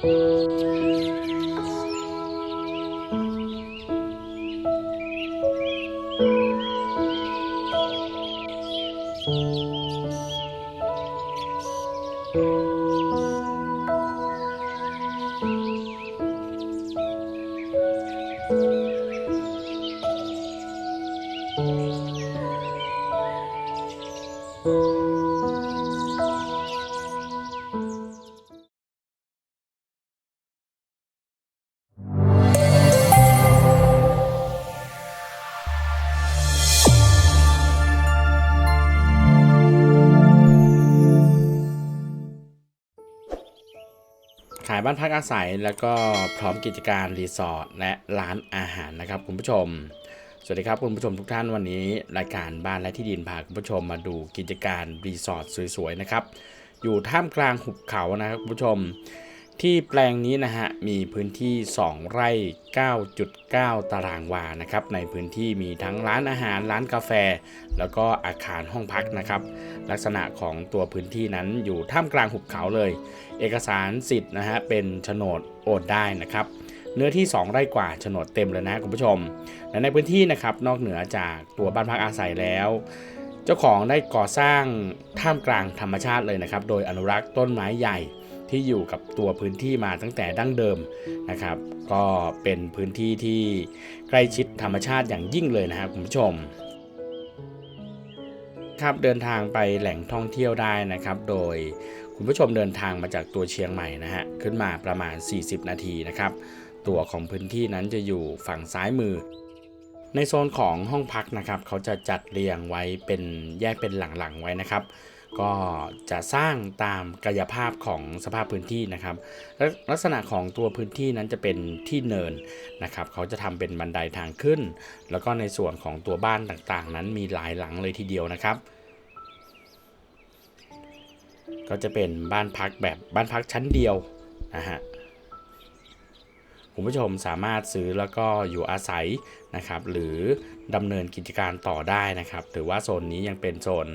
Música ายบ้านพักอาศัย แล้วก็พร้อมกิจการรีสอร์ทและร้านอาหารนะครับคุณผู้ชม สวัสดีครับคุณผู้ชมทุกท่านวันนี้ รายการบ้านและที่ดินพาคุณผู้ชมมาดูกิจการรีสอร์ทสวยๆนะครับอยู่ท่ามกลางหุบเขานะครับคุณผู้ชม ที่แปลงนี้นะฮะมีพื้นที่ 2 ไร่ 9.9 ตารางวานะครับในพื้นที่มีทั้งร้านอาหารร้านกาแฟ แล้วก็อาคารห้องพักนะครับ ลักษณะของตัวพื้นที่นั้นอยู่ท่ามกลางหุบเขาเลย เอกสารสิทธิ์นะฮะเป็นโฉนดโอนได้นะครับเนื้อที่ 2 ไร่กว่าโฉนดเต็มเลยนะคุณผู้ชมและในพื้นที่นะครับนอกเหนือจากตัวบ้านพักอาศัยแล้วเจ้าของได้ก่อสร้างท่ามกลางธรรมชาติเลยนะครับ โดยอนุรักษ์ต้นไม้ใหญ่ ที่อยู่กับตัวพื้นที่มาตั้งแต่ดั้งเดิมนะครับ ก็เป็นพื้นที่ที่ใกล้ชิดธรรมชาติอย่างยิ่งเลยนะครับคุณผู้ชมครับเดินทางไปแหล่งท่องเที่ยวได้นะครับ โดยคุณผู้ชมเดินทางมาจากตัวเชียงใหม่นะฮะขึ้นมาประมาณ 40 นาทีนะครับ ตัวของพื้นที่นั้นจะอยู่ฝั่งซ้ายมือ ในโซนของห้องพักนะครับ เขาจะจัดเรียงไว้เป็นแยกเป็นหลังๆไว้นะครับ ก็จะสร้างตามกายภาพของสภาพพื้นที่นะครับละลักษณะของตัวพื้นที่นั้นจะเป็นที่เนินนะครับ เขาจะทำเป็นบันไดทางขึ้น แล้วก็ในส่วนของตัวบ้านต่างๆ นั้นมีหลายหลังเลยทีเดียวนะครับ ก็จะเป็นบ้านพักแบบบ้านพักชั้นเดียวนะฮะ คุณผู้ชมสามารถซื้อแล้วก็อยู่อาศัยนะครับหรือดำเนินกิจการต่อได้นะครับถือว่าโซนนี้ยังเป็นโซน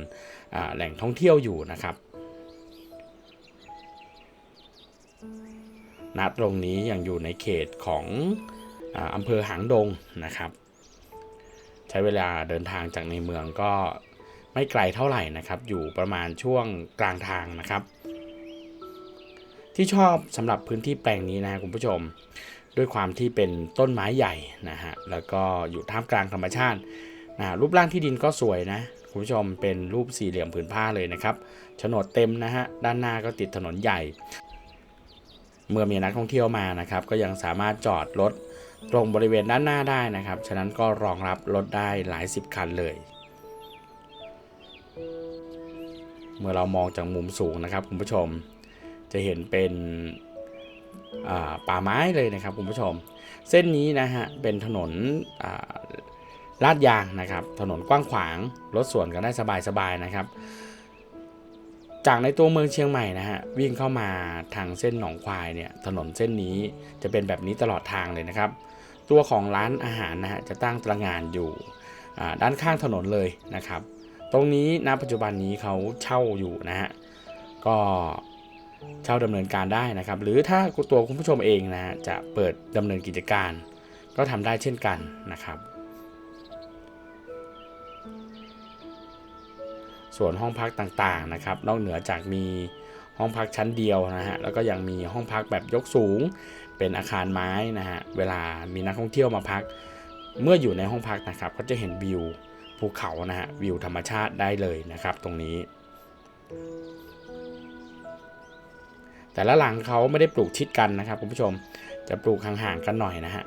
แหล่งท่องเที่ยวอยู่นะครับณตรงนี้ยังอยู่ในเขตของอำเภอหางดงนะครับ ใช้เวลาเดินทางจากในเมืองก็ไม่ไกลเท่าไหร่นะครับ อยู่ประมาณช่วงกลางทางนะครับ ที่ชอบสำหรับพื้นที่แปลงนี้นะคุณผู้ชม ด้วยความที่เป็นต้นไม้ใหญ่นะฮะแล้วก็อยู่ท่ามกลางธรรมชาตินะรูปร่างที่ดินก็สวยนะคุณผู้ชมเป็นรูปสี่เหลี่ยมผืนผ้าเลยนะครับโฉนดเต็มนะฮะด้านหน้าก็ติดถนนใหญ่ เมื่อมีนักท่องเที่ยวมานะครับ ก็ยังสามารถจอดรถตรงบริเวณด้านหน้าได้นะครับ ฉะนั้นก็รองรับรถได้หลายสิบคันเลย เมื่อเรามองจากมุมสูงนะครับคุณผู้ชม จะเห็นเป็น ป่าไม้เลยนะครับคุณผู้ชม เส้นนี้นะฮะเป็นถนนลาดยางนะครับ ถนนกว้างขวางรถสวนกันได้สบายๆนะครับ จากในตัวเมืองเชียงใหม่นะฮะวิ่งเข้ามาทางเส้นหนองควายเนี่ยถนนเส้นนี้จะเป็นแบบนี้ตลอดทางเลยนะครับ ตัวของร้านอาหารนะฮะจะตั้งตระงานอยู่ด้านข้างถนนเลยนะครับ ตรงนี้ณปัจจุบันนี้เขาเช่าอยู่นะฮะก็ เช่าดำเนินการได้นะครับ หรือถ้าตัวคุณผู้ชมเองนะจะเปิดดำเนินกิจการ ก็ทำได้เช่นกันนะครับ ส่วนห้องพักต่างๆนะครับ นอกเหนือจากมีห้องพักชั้นเดียวนะฮะแล้วก็ยังมีห้องพักแบบยกสูง เป็นอาคารไม้นะฮะเวลามีนักท่องเที่ยวมาพัก เมื่ออยู่ในห้องพักนะครับ ก็จะเห็นวิวภูเขานะฮะวิวธรรมชาติได้เลยนะครับ ตรงนี้ แต่ละหลังเขาไม่ได้ปลูกชิดกันนะครับคุณผู้ชมจะปลูกห่างๆกันหน่อยนะฮะ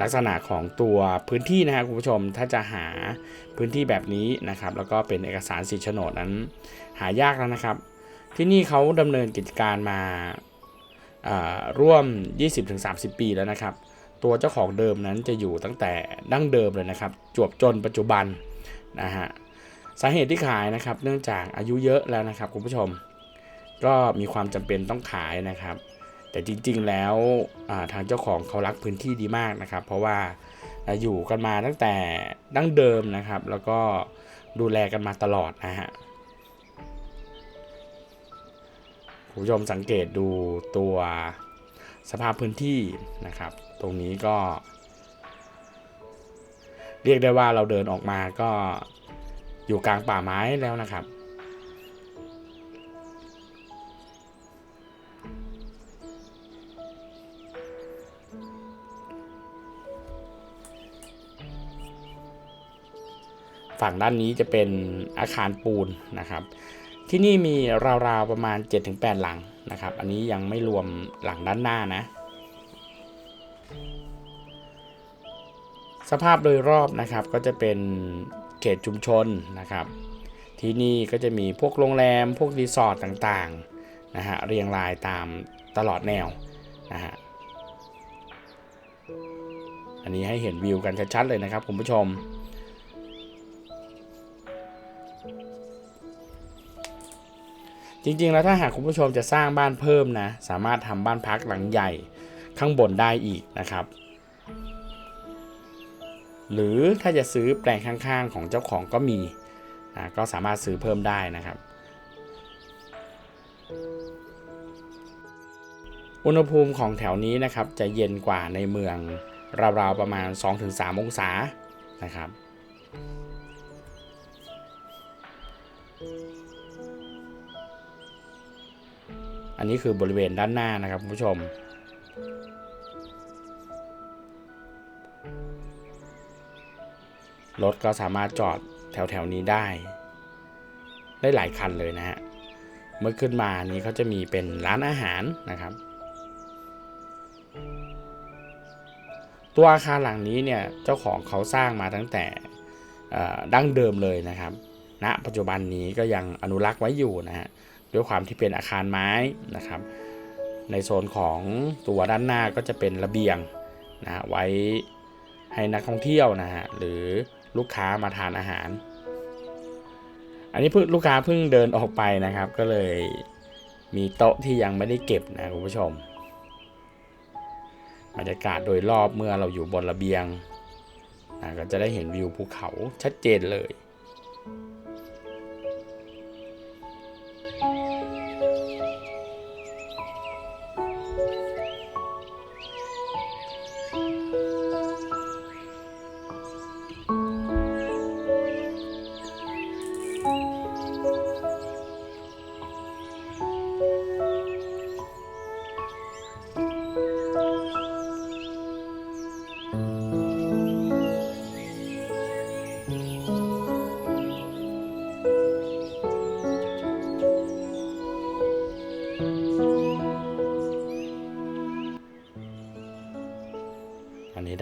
ลักษณะของตัวพื้นที่นะครับคุณผู้ชมถ้าจะหาพื้นที่แบบนี้นะครับ แล้วก็เป็นเอกสารสิทธิโฉนดนั้นหายากแล้วนะครับ ที่นี่เขาดำเนินกิจการมา ร่วม 20-30 ปีแล้วนะครับ ตัวเจ้าของเดิมนั้นจะอยู่ตั้งแต่ดั้งเดิมเลยนะครับ จวบจนปัจจุบันนะฮะสาเหตุที่ขายนะครับ เนื่องจากอายุเยอะแล้วนะครับคุณผู้ชม ก็มีความจำเป็นต้องขายนะครับ แต่จริงๆแล้วทางเจ้าของเขารักพื้นที่ดีมากนะครับ เพราะว่าอยู่กันมาตั้งแต่ดั้งเดิมนะครับ แล้วก็ดูแลกันมาตลอดนะฮะ ผู้ชมสังเกตดูตัวสภาพพื้นที่นะครับ ตรงนี้ก็ เรียกได้ว่าเราเดินออกมาก็อยู่กลางป่าไม้แล้วนะครับ ฝั่งด้านนี้จะเป็นอาคารปูนนะครับ ที่นี่มีราวๆประมาณ 7-8 หลังนะครับ อันนี้ยังไม่รวมหลังด้านหน้านะ สภาพโดยรอบนะครับก็จะเป็นเขตชุมชนนะครับ ที่นี่ก็จะมีพวกโรงแรม พวกรีสอร์ทต่างๆนะฮะเรียงรายตามตลอดแนวนะฮะอันนี้ให้เห็นวิวกันชัดๆเลยนะครับคุณผู้ชม จริงๆ แล้วถ้าหากคุณผู้ชมจะสร้างบ้านเพิ่มนะ สามารถทำบ้านพักหลังใหญ่ข้างบนได้อีกนะครับ หรือถ้าจะซื้อแปลงข้างๆของเจ้าของก็มีนะก็สามารถซื้อเพิ่มได้นะครับ อุณหภูมิของแถวนี้นะครับจะเย็นกว่าในเมืองราวๆประมาณ 2-3 องศานะครับ นนี้คือบริเวณด้านหน้านะครับคุณผู้ชม รถก็สามารถจอดแถวแถวๆนี้ได้ ได้หลายคันเลยนะฮะ เมื่อขึ้นมานี้เขาจะมีเป็นร้านอาหารนะครับ ตัวอาคารหลังนี้เนี่ยเจ้าของเขาสร้างมาตั้งแต่ดั้งเดิมเลยนะครับณปัจจุบันนี้ก็ยังอนุรักษ์ไว้อยู่นะฮะ ด้วยความที่เป็นอาคารไม้นะครับ ในโซนของตัวด้านหน้าก็จะเป็นระเบียงนะฮะไว้ให้นักท่องเที่ยวนะฮะหรือลูกค้ามาทานอาหาร อันนี้เพิ่งลูกค้าเพิ่งเดินออกไปนะครับ ก็เลยมีโต๊ะที่ยังไม่ได้เก็บนะคุณผู้ชมบรรยากาศโดยรอบเมื่อเราอยู่บนระเบียงนะก็จะได้เห็นวิวภูเขาชัดเจนเลย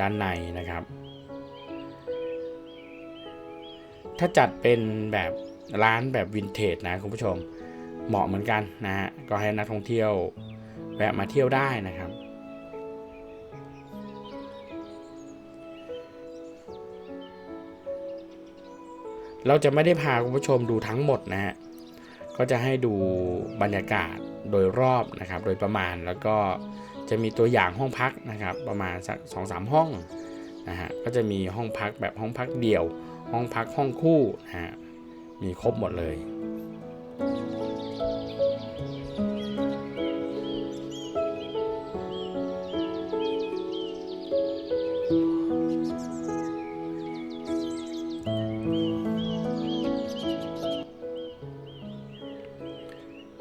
ด้านในนะครับ ถ้าจัดเป็นแบบร้านแบบวินเทจนะคุณผู้ชมเหมาะเหมือนกันนะฮะก็ให้นักท่องเที่ยวแวะมาเที่ยวได้นะครับ เราจะไม่ได้พาคุณผู้ชมดูทั้งหมดนะฮะก็จะให้ดูบรรยากาศโดยรอบนะครับ โดยประมาณแล้วก็ จะมีตัวอย่างห้องพักนะครับประมาณสักสองสามห้องนะฮะก็จะมีห้องพักแบบห้องพักเดี่ยว ห้องพักห้องคู่นะฮะมีครบหมดเลย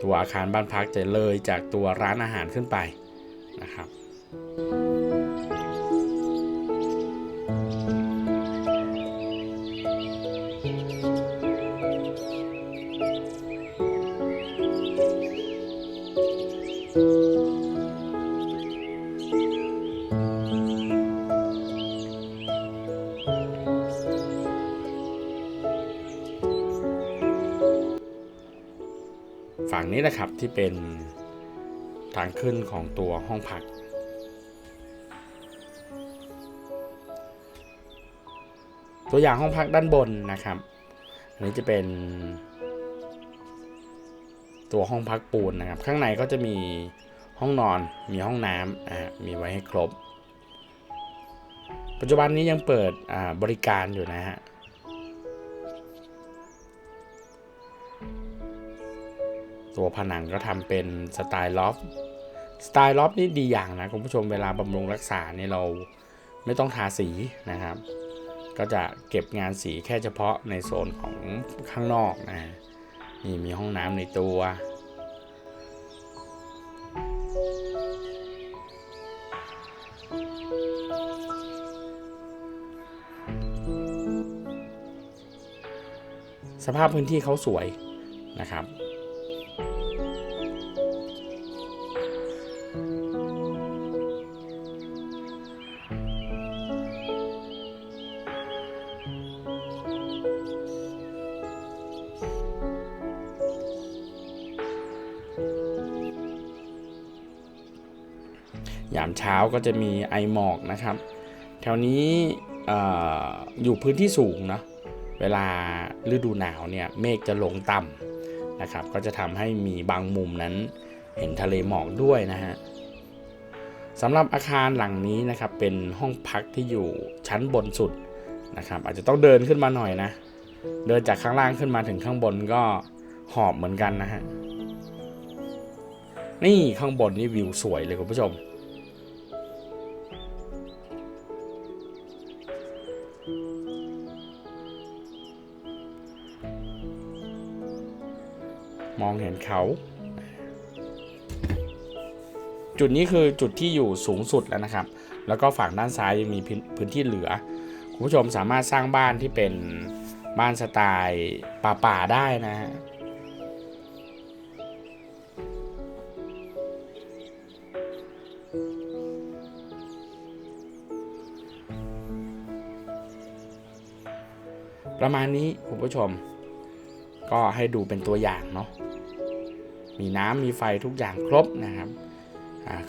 ตัวอาคารบ้านพักจะเลยจากตัวร้านอาหารขึ้นไป ฝั่งนี้นะครับที่เป็นทางขึ้นของตัวห้องพัก ตัวอย่างห้องพักด้านบนนะครับ อันนี้จะเป็น ตัวห้องพักปูนนะครับ ข้างในก็จะมีห้องนอนมีห้องน้ำอ่ามีไว้ให้ครบ ปัจจุบันนี้ยังเปิดบริการอยู่นะฮะ ตัวผนังก็ทำเป็นสไตล์ล็อฟสไตล์ล็อฟนี่ดีอย่างนะคุณผู้ชมเวลาบำรุงรักษาเนี่ยเราไม่ต้องทาสีนะครับ ก็จะเก็บงานสีแค่เฉพาะในโซนของข้างนอกนะนี่มีห้องน้ำในตัวสภาพพื้นที่เขาสวยนะครับ ยามเช้าก็จะมีไอหมอกนะครับ แถวนี้อออยู่พื้นที่สูงเนาะเวลาฤดูหนาวเนี่ยเมฆจะลงต่ำนะครับ ก็จะทำให้มีบางมุมนั้นเห็นทะเลหมอกด้วยนะฮะสำหรับอาคารหลังนี้นะครับเป็นห้องพักที่อยู่ชั้นบนสุดนะครับ อาจจะต้องเดินขึ้นมาหน่อยนะ เดินจากข้างล่างขึ้นมาถึงข้างบนก็หอบเหมือนกันนะฮะนี่ข้างบนนี่วิวสวยเลยคุณผู้ชม องเห็นเขา จุดนี้คือจุดที่อยู่สูงสุดแล้วนะครับ แล้วก็ฝั่งด้านซ้ายยังมีพื้นพื้นที่เหลือ คุณผู้ชมสามารถสร้างบ้านที่เป็นบ้านสไตล์ป่าๆได้นะฮะประมาณนี้คุณผู้ชม ก็ให้ดูเป็นตัวอย่างเนาะ มีน้ำมีไฟทุกอย่างครบนะครับ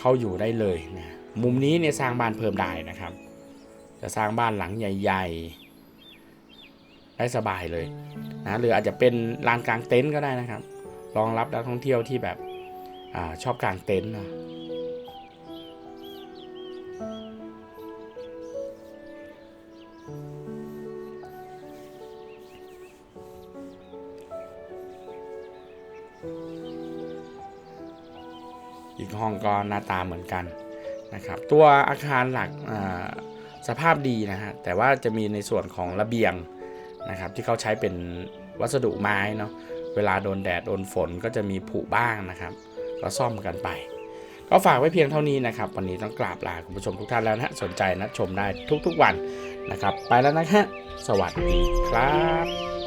เข้าอยู่ได้เลยนะมุมนี้เนี่ยสร้างบ้านเพิ่มได้นะครับ จะสร้างบ้านหลังใหญ่ ๆ ได้สบายเลยนะหรืออาจจะเป็นลานกลางเต็นท์ก็ได้นะครับรองรับนักท่องเที่ยวที่แบบอชอบกลางเต็นท์นะ ห้องก็หน้าตาเหมือนกันนะครับ ตัวอาคารหลักสภาพดีนะฮะแต่ว่าจะมีในส่วนของระเบียงนะครับ ที่เขาใช้เป็นวัสดุไม้เนาะเวลาโดนแดดโดนฝนก็จะมีผุบ้างนะครับก็ซ่อมกันไป ก็ฝากไว้เพียงเท่านี้นะครับ วันนี้ต้องกราบลาคุณผู้ชมทุกท่านแล้วนะฮะสนใจนะชมได้ทุกๆวันนะครับ ไปแล้วนะฮะสวัสดีครับ